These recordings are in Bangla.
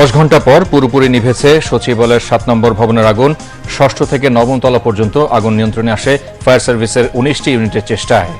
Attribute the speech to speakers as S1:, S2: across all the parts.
S1: দশ ঘণ্টা পর পুরোপুরি নিভেছে সচিবালয়ের সাত নম্বর ভবনের আগুন। ষষ্ঠ থেকে নবম তলা পর্যন্ত আগুন নিয়ন্ত্রণে আসে ফায়ার সার্ভিসের উনিশটি ইউনিটের চেষ্টায়।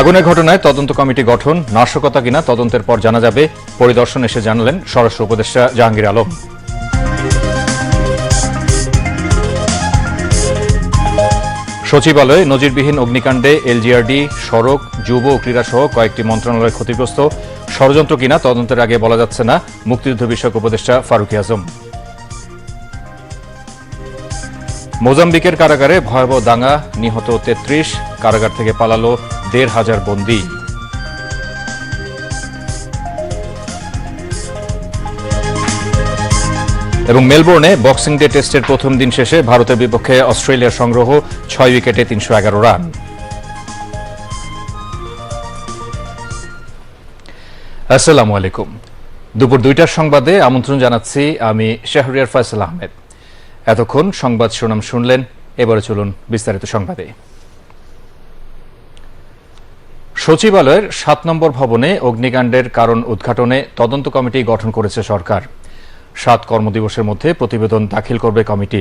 S1: আগুনের ঘটনায় তদন্ত কমিটি গঠন, নাশকতা কিনা তদন্তের পর জানা যাবে। পরিদর্শন এসে জানালেন স্বরাষ্ট্র উপদেষ্টা জাহাঙ্গীর আলম। সচিবালয়ে নজিরবিহীন অগ্নিকাণ্ডে, এলজিআরডি, সড়ক, যুব ও ক্রীড়া সহ কয়েকটি মন্ত্রণালয় ক্ষতিগ্রস্ত। ষড়যন্ত্র কিনা তদন্তের আগে বলা যাচ্ছে না। মুক্তিযুদ্ধ বিষয়ক উপদেষ্টা ফারুকি আজম। মোজাম্বিকের কারাগারে ভয়াবহ দাঙ্গা, নিহত তেত্রিশ, কারাগার থেকে পালালো দেড় হাজার বন্দী। এবং মেলবোর্নে বক্সিং ডে টেস্টের প্রথম দিন শেষে ভারতের বিপক্ষে অস্ট্রেলিয়ার সংগ্রহ ছয় উইকেটে তিনশো এগারো রান। আসসালামু আলাইকুম। দুপুর দুইটার সংবাদে আমন্ত্রণ জানাচ্ছি আমি শাহরিয়ার ফয়সাল আহমেদ। এতক্ষণ সংবাদ সুনাম শুনলেন, এবারে চলুন বিস্তারিত সংবাদে। সচিবালয়ের সাত নম্বর ভবনে অগ্নিকাণ্ডের কারণ উদ্ঘাটনে তদন্ত কমিটি গঠন করেছে সরকার। সাত কর্মদিবসের মধ্যে প্রতিবেদন দাখিল করবে কমিটি।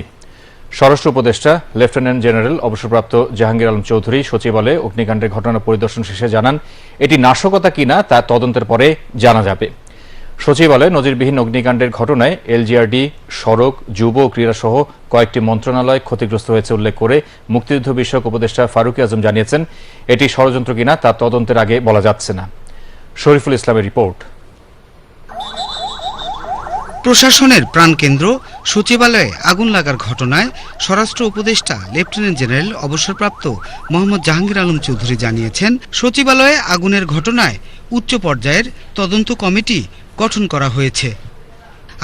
S1: স্বরাষ্ট্র উপদেষ্টা, লেফটেন্যান্ট জেনারেল অবসরপ্রাপ্ত জাহাঙ্গীর আলম চৌধুরী সচিবালয়ে অগ্নিকাণ্ডের ঘটনা পরিদর্শন শেষে জানান, এটি নাশকতা কিনা তা তদন্তের পরে জানা যাবে। সচিবালয়ে নজিরবিহীন অগ্নিকাণ্ডের ঘটনায় এলজিআরডি, সড়ক, যুব ও ক্রীড়া সহ কয়েকটি মন্ত্রণালয় ক্ষতিগ্রস্ত হয়েছে উল্লেখ করে মুক্তিযুদ্ধ বিষয়ক উপদেষ্টা ফারুকি আজম জানিয়েছেন, এটি ষড়যন্ত্র কিনা তা তদন্তের আগে বলা যাচ্ছে না। শরীফুল ইসলামের রিপোর্ট।
S2: প্রশাসনের প্রাণকেন্দ্র সচিবালয়ে আগুন লাগার ঘটনায় স্বরাষ্ট্র উপদেষ্টা, লেফটেন্যান্ট জেনারেল, অবসরপ্রাপ্ত মোহাম্মদ জাহাঙ্গীর আলম চৌধুরী জানিয়েছেন, সচিবালয়ে আগুনের ঘটনায় উচ্চ পর্যায়ের তদন্ত কমিটি গঠন করা হয়েছে।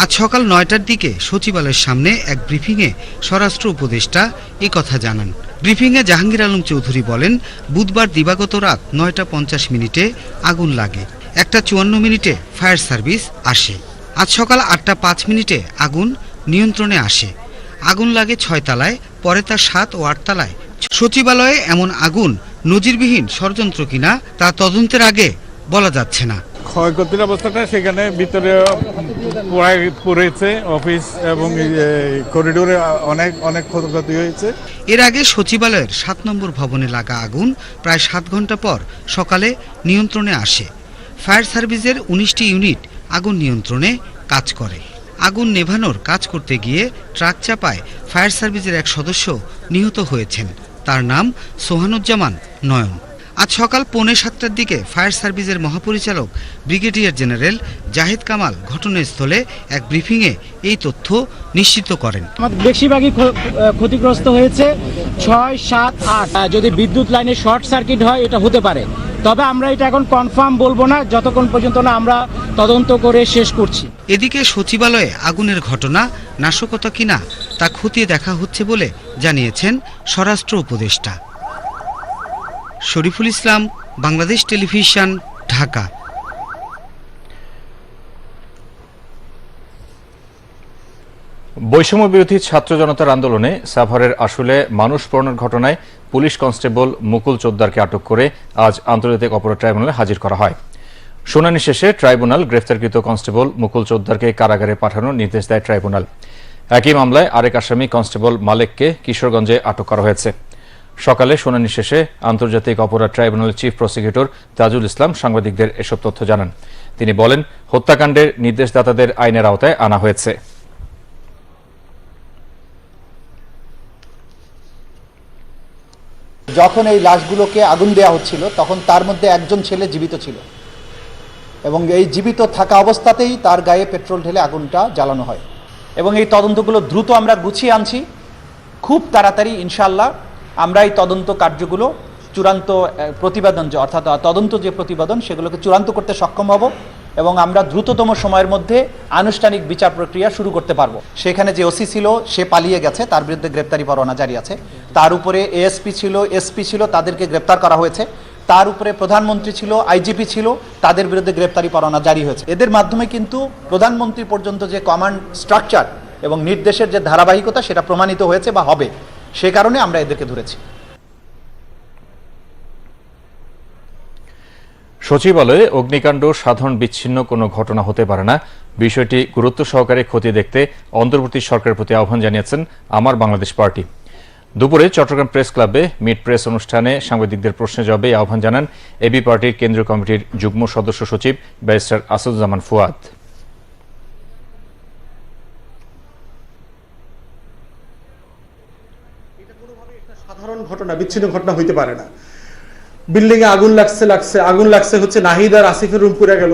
S2: আজ সকাল নয়টার দিকে সচিবালয়ের সামনে এক ব্রিফিংয়ে স্বরাষ্ট্র উপদেষ্টা কথা জানান। ব্রিফিংয়ে জাহাঙ্গীর আলম চৌধুরী বলেন, বুধবার দিবাগত রাত নয়টা পঞ্চাশ মিনিটে আগুন লাগে। একটা চুয়ান্ন মিনিটে ফায়ার সার্ভিস আসে। আজ সকাল আটটা পাঁচ মিনিটে আগুন নিয়ন্ত্রণে আসে। আগুন লাগে ছয় তালায় পরে তা সাত ও আট তালায়। সচিবালয়ে এমন আগুন নজিরবিহীন ষড়যন্ত্র কিনা তা তদন্তের আগে বলা যাচ্ছে না।
S3: ক্ষয়ক্ষতির অবস্থাটা সেখানে ভিতরে পড়েছে অফিস এবং করিডোরে অনেক অনেক ক্ষয়ক্ষতি হয়েছে।
S2: এর আগে সচিবালয়ের সাত নম্বর ভবনে লাগা আগুন প্রায় সাত ঘণ্টা পর সকালে নিয়ন্ত্রণে আসে। ফায়ার সার্ভিসের উনিশটি ইউনিট আগুন নিয়ন্ত্রণে কাজ করে। আগুন নেভানোর কাজ করতে গিয়ে ট্রাক চাপায় ফায়ার সার্ভিসের এক সদস্য নিহত হয়েছেন। তার নাম সোহানুজ্জামান নয়ন। আজ সকাল পৌনে সাতটার দিকে ফায়ার সার্ভিসের মহাপরিচালক ব্রিগেডিয়ার জেনারেল জাহেদ কামাল ঘটনাস্থলে এক ব্রিফিংয়ে এই তথ্য নিশ্চিত করেন।
S4: বেশিরভাগই ক্ষতিগ্রস্ত হয়েছে ছয়, সাত, আট। যদি বিদ্যুৎ লাইনে শর্ট সার্কিট হয়, এটা হতে পারে। তবে আমরা এটা এখন কনফার্ম বলব না, যতক্ষণ পর্যন্ত না আমরা তদন্ত করে শেষ করছি।
S2: এদিকে সচিবালয়ে আগুনের ঘটনা নাশকতা কিনা তা খতিয়ে দেখা হচ্ছে বলে জানিয়েছেন স্বরাষ্ট্র উপদেষ্টা। শরীফুল ইসলাম বাংলাদেশ টেলিভিশন ঢাকা।
S1: বৈষম্য বিরোধী ছাত্র জনতার আন্দোলনে সাভারের আসলে মানুষ পড়ানোর ঘটনায় পুলিশ কনস্টেবল মুকুল চোদ্দারকে আটক করে আজ আন্তর্জাতিক অপরাধ ট্রাইব্যুনালে হাজির করা হয়। শুনানি শেষে ট্রাইব্যুনাল গ্রেফতারকৃত কনস্টেবল মুকুল চোদ্দারকে কারাগারে পাঠানোর নির্দেশ দেয় ট্রাইব্যুনাল। একই মামলায় আরেক আসামি কনস্টেবল মালেককে কিশোরগঞ্জে আটক করা হয়েছে। সকালে শুনানি শেষে আন্তর্জাতিক অপরাধ ট্রাইব্যুনালের চিফ প্রসিকিউটর তাজুল ইসলাম সাংবাদিকদের এসব তথ্য জানান। তিনি বলেন, হত্যাকাণ্ডের নির্দেশদাতাদের আইনের আওতায় আনা হয়েছে।
S5: যখন এই লাশগুলোকে আগুন দেওয়া হচ্ছিল, তখন তার মধ্যে একজন ছেলে জীবিত ছিল। এবং এই জীবিত থাকা অবস্থাতেই তার গায়ে পেট্রোল ঢেলে আগুনটা জ্বালানো হয়। এবং এই তদন্তগুলো দ্রুত আমরা গুছিয়ে আনছি। খুব তাড়াতাড়ি ইনশাল্লাহ আমরা এই তদন্ত কার্যগুলো চূড়ান্ত প্রতিবেদন যে, অর্থাৎ তদন্ত যে প্রতিবেদন, সেগুলোকে চূড়ান্ত করতে সক্ষম হব এবং আমরা দ্রুততম সময়ের মধ্যে আনুষ্ঠানিক বিচার প্রক্রিয়া শুরু করতে পারব। সেখানে যে ওসি ছিল, সে পালিয়ে গেছে, তার বিরুদ্ধে গ্রেপ্তারি পরোয়ানা জারি আছে। তার উপরে এএসপি ছিল, এসপি ছিল, তাদেরকে গ্রেপ্তার করা হয়েছে। তার উপরে প্রধানমন্ত্রী ছিল আইজিপি ছিল, তাদের বিরুদ্ধে গ্রেপ্তারি পরোয়ানা জারি হয়েছে। এদের মাধ্যমে কিন্তু প্রধানমন্ত্রী পর্যন্ত যে কমান্ড স্ট্রাকচার এবং নির্দেশের যে ধারাবাহিকতা সেটা প্রমাণিত হয়েছে বা হবে, সে কারণে আমরা এদেরকে ধরেছি।
S1: সচিবালয়ে অগ্নিকাণ্ড সাধারণ বিচ্ছিন্ন কোনো ঘটনা হতে পারে না। বিষয়টি গুরুত্ব সহকারে ক্ষতি দেখতে অন্তর্বর্তী সরকারের প্রতি আহ্বান জানিয়েছেন আমার বাংলাদেশ পার্টি। দুপুরে চট্টগ্রাম প্রেস ক্লাবে মিট প্রেস অনুষ্ঠানে সাংবাদিকদের প্রশ্নের জবাবে আহ্বান জানান এবি পার্টির কেন্দ্রীয় কমিটির যুগ্ম সদস্য সচিব ব্যারিস্টার আসাদুজ্জামান ফুয়াদ।
S6: সাধারণ ঘটনা, বিচ্ছিন্ন ঘটনা হইতে পারে না। বিল্ডিং এ আগুন লাগছে লাগছে, আগুন লাগছে হচ্ছে নাহিদ আর আসিফের রুম গেল।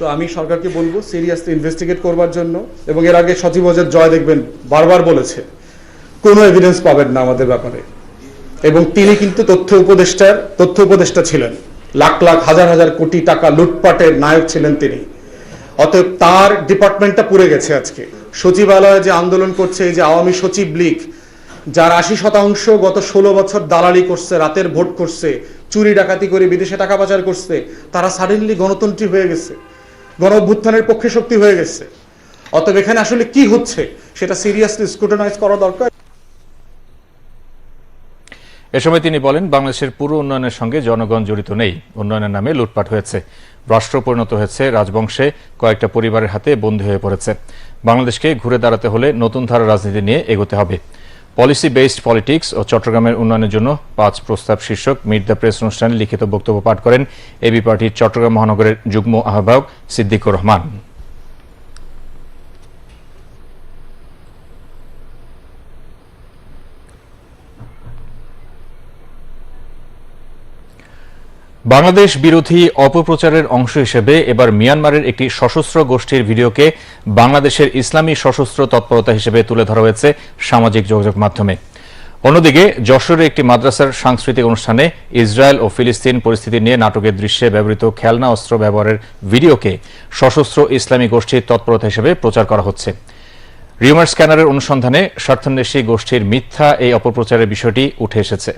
S6: তো আমি সরকারকে বলব সিরিয়াসলি ইনভেস্টিগেট করবার জন্য এবং এর আগে সচিব ওজের জয় দেখবেন, বারবার বলেছে। কোনো এভিডেন্স পাবেন না আমাদের ব্যাপারে। এবং তিনি কিন্তু তথ্য উপদেষ্টার, তথ্য উপদেষ্টা ছিলেন। লাখ লাখ, হাজার হাজার কোটি টাকা লুটপাটের নায়ক ছিলেন তিনি। অতএব তার ডিপার্টমেন্টটা পুড়ে গেছে আজকে। সচিবালয়ে যে আন্দোলন করছে, এই যে আওয়ামী সচিব লীগ, যার আশি শতাংশ গত ষোলো বছর দালালি করছে, রাতের ভোট করছে, চুরি ডাকাতি করে বিদেশে টাকা পাচার করছে, তারা সাডেনলি গণতন্ত্রী হয়ে গেছে। গণ অভ্যুত্থানের পক্ষে শক্তি হয়ে গেছে। অতএব এখানে আসলে কি হচ্ছে, সেটা সিরিয়াসলি স্ক্রুটানাইজ করা দরকার।
S1: এ সময় তিনি বলেন, বাংলাদেশের পুরো উন্নয়নের সঙ্গে জনগণ জড়িত নেই। উন্নয়নের নামে লুটপাট হয়েছে। রাষ্ট্র পরিণত হয়েছে, রাজবংশে কয়েকটা পরিবারের হাতে বন্দী হয়ে পড়েছে। বাংলাদেশকে ঘুরে দাঁড়াতে হলে নতুন ধারা রাজনীতি নিয়ে এগোতে হবে। পলিসি বেসড পলিটিক্স ও চট্টগ্রামের উন্নয়নের জন্য পাঁচ প্রস্তাব শীর্ষক মিট দ্য প্রেস অনুষ্ঠানে লিখিত বক্তব্য পাঠ করেন এবি পার্টির চট্টগ্রাম মহানগরের যুগ্ম আহ্বায়ক সিদ্দিকুর রহমান। বাংলাদেশ বিরোধী অপপ্রচারের অংশ হিসেবে এবার মিয়ানমারের একটি সশস্ত্র গোষ্ঠীর ভিডিওকে বাংলাদেশের ইসলামী সশস্ত্র তৎপরতা হিসেবে তুলে ধরা হয়েছে সামাজিক যোগাযোগ মাধ্যমে। অন্যদিকে যশোরের একটি মাদ্রাসার সাংস্কৃতিক অনুষ্ঠানে ইসরায়েল ও ফিলিস্তিন পরিস্থিতি নিয়ে নাটকের দৃশ্যে ব্যবহৃত খেলনা অস্ত্র ব্যবহারের ভিডিওকে সশস্ত্র ইসলামী গোষ্ঠীর তৎপরতা হিসেবে প্রচার করা হচ্ছে। রিউমার স্ক্যানারের অনুসন্ধানে স্বার্থান্বেষী গোষ্ঠীর মিথ্যা এই অপপ্রচারের বিষয়টি উঠে এসেছে।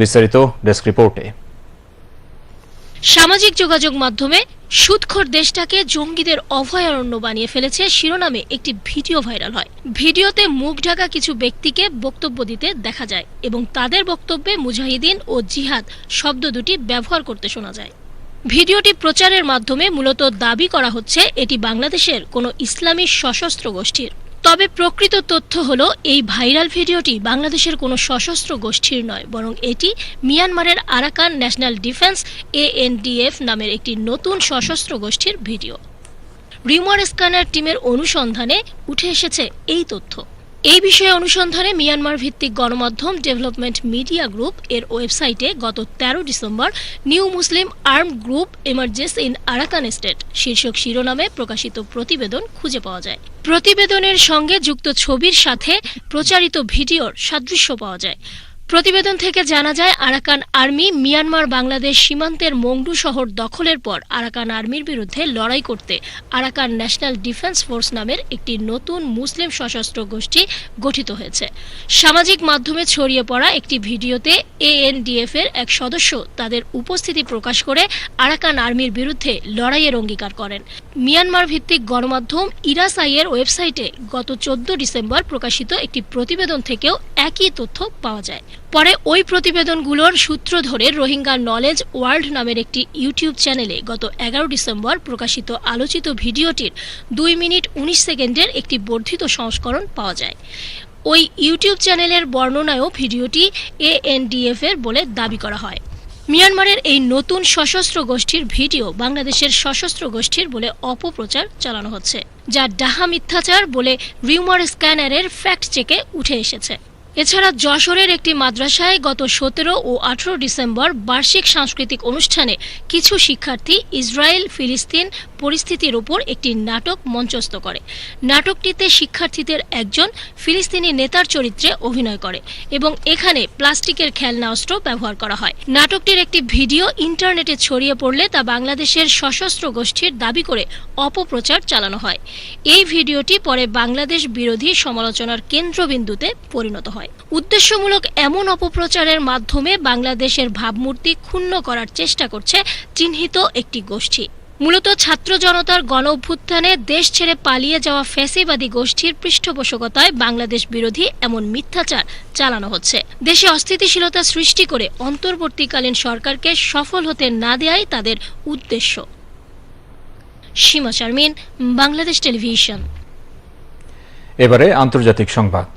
S1: বিস্তারিত ডেস্ক রিপোর্টে।
S7: সামাজিক যোগাযোগ মাধ্যমে সুদখোর দেশটাকে জঙ্গিদের অভয়ারণ্য বানিয়ে ফেলেছে শিরোনামে একটি ভিডিও ভাইরাল হয়। ভিডিওতে মুখ ঢাকা কিছু ব্যক্তিকে বক্তব্য দিতে দেখা যায় এবং তাদের বক্তব্যে মুজাহিদিন ও জিহাদ শব্দ দুটি ব্যবহার করতে শোনা যায়। ভিডিওটি প্রচারের মাধ্যমে মূলত দাবি করা হচ্ছে এটি বাংলাদেশের কোনো ইসলামী সশস্ত্র গোষ্ঠীর। তবে প্রকৃত তথ্য হলো, এই ভাইরাল ভিডিওটি বাংলাদেশের কোনো সশস্ত্র গোষ্ঠীর নয়, বরং এটি মিয়ানমারের আরাকান ন্যাশনাল ডিফেন্স এএনডিএফ নামের একটি নতুন সশস্ত্র গোষ্ঠীর ভিডিও। রিউমার স্ক্যানার টিমের অনুসন্ধানে উঠে এসেছে এই তথ্য। এই বিষয়ে অনুসন্ধানে মিয়ানমার ভিত্তিক গণমাধ্যম ডেভেলপমেন্ট মিডিয়া গ্রুপ এর ওয়েবসাইটে গত তেরো December new Muslim arm group emerges in Arakan state, শীর্ষক শিরোনামে প্রকাশিত প্রতিবেদন খুঁজে পাওয়া যায়। প্রতিবেদনের সঙ্গে যুক্ত ছবির সাথে প্রচারিত ভিডিওর সাদৃশ্য পাওয়া যায়। প্রতিবেদন থেকে জানা যায়, আরাকান আর্মি মিয়ানমার বাংলাদেশ সীমান্তের মংডু শহর দখলের পর আরাকান আর্মির বিরুদ্ধে লড়াই করতে আরাকান ন্যাশনাল ডিফেন্স ফোর্স নামের একটি নতুন মুসলিম সশস্ত্র গোষ্ঠী গঠিত হয়েছে। সামাজিক মাধ্যমে ছড়িয়ে পড়া একটি ভিডিওতে এএনডিএফ এর এক সদস্য তাদের উপস্থিতি প্রকাশ করে আরাকান আর্মির বিরুদ্ধে লড়াইয়ের অঙ্গীকার করেন। মিয়ানমার ভিত্তিক গণমাধ্যম ইরাসাই এর ওয়েবসাইটে গত চোদ্দ ডিসেম্বর প্রকাশিত একটি প্রতিবেদন থেকেও একই তথ্য পাওয়া যায়। পরে ওই প্রতিবেদনগুলোর সূত্র ধরে রোহিঙ্গা নলেজ ওয়ার্ল্ড নামের একটি ইউটিউব চ্যানেলে গত এগারো ডিসেম্বর প্রকাশিত আলোচিত ভিডিওটির দুই মিনিট উনিশ সেকেন্ডের একটি বর্ধিত সংস্করণ পাওয়া যায়। ওই ইউটিউব চ্যানেলের বর্ণনায়ও ভিডিওটি এএনডিএফ এর বলে দাবি করা হয়। মিয়ানমারের এই নতুন সশস্ত্র গোষ্ঠীর ভিডিও বাংলাদেশের সশস্ত্র গোষ্ঠীর বলে অপপ্রচার চালানো হচ্ছে, যা ডাহা মিথ্যাচার বলে রিউমার স্ক্যানারের ফ্যাক্ট চেকে উঠে এসেছে। এছাড়া যশোরের একটি মাদ্রাসায় গত সতেরো ও আঠেরো ডিসেম্বর বার্ষিক সাংস্কৃতিক অনুষ্ঠানে কিছু শিক্ষার্থী ইসরায়েল ফিলিস্তিন পরিস্থিতির উপর একটি নাটক মঞ্চস্থ করে। নাটকটিতে শিক্ষার্থীদের একজন ফিলিস্তিনি নেতার চরিত্রে অভিনয় করে এবং এখানে প্লাস্টিকের খেলনা অস্ত্র ব্যবহার করা হয়। নাটকটির একটি ভিডিও ইন্টারনেটে ছড়িয়ে পড়লে তা বাংলাদেশের সশস্ত্র গোষ্ঠীর দাবি করে অপপ্রচার চালানো হয়। এই ভিডিওটি পরে বাংলাদেশ বিরোধী সমালোচনার কেন্দ্রবিন্দুতে পরিণত হয়। উদ্দেশ্যমূলক এমন অপপ্রচারের মাধ্যমে বাংলাদেশের ভাবমূর্তি ক্ষুণ্ণ করার চেষ্টা করছে চিহ্নিত একটি গোষ্ঠী। মূলত ছাত্র জনতার গণ অভ্যুত্থানে দেশ ছেড়ে পালিয়ে যাওয়া ফ্যাসিবাদী গোষ্ঠীর পৃষ্ঠপোষকতায় বাংলাদেশ বিরোধী এমন মিথ্যাচার চালানো হচ্ছে। দেশে অস্থিতিশীলতা সৃষ্টি করে অন্তর্বর্তীকালীন সরকারকে সফল হতে না দেয়াই তাদের উদ্দেশ্য। সীমা শারমিন, বাংলাদেশ টেলিভিশন।
S1: এবারে আন্তর্জাতিক সংবাদ।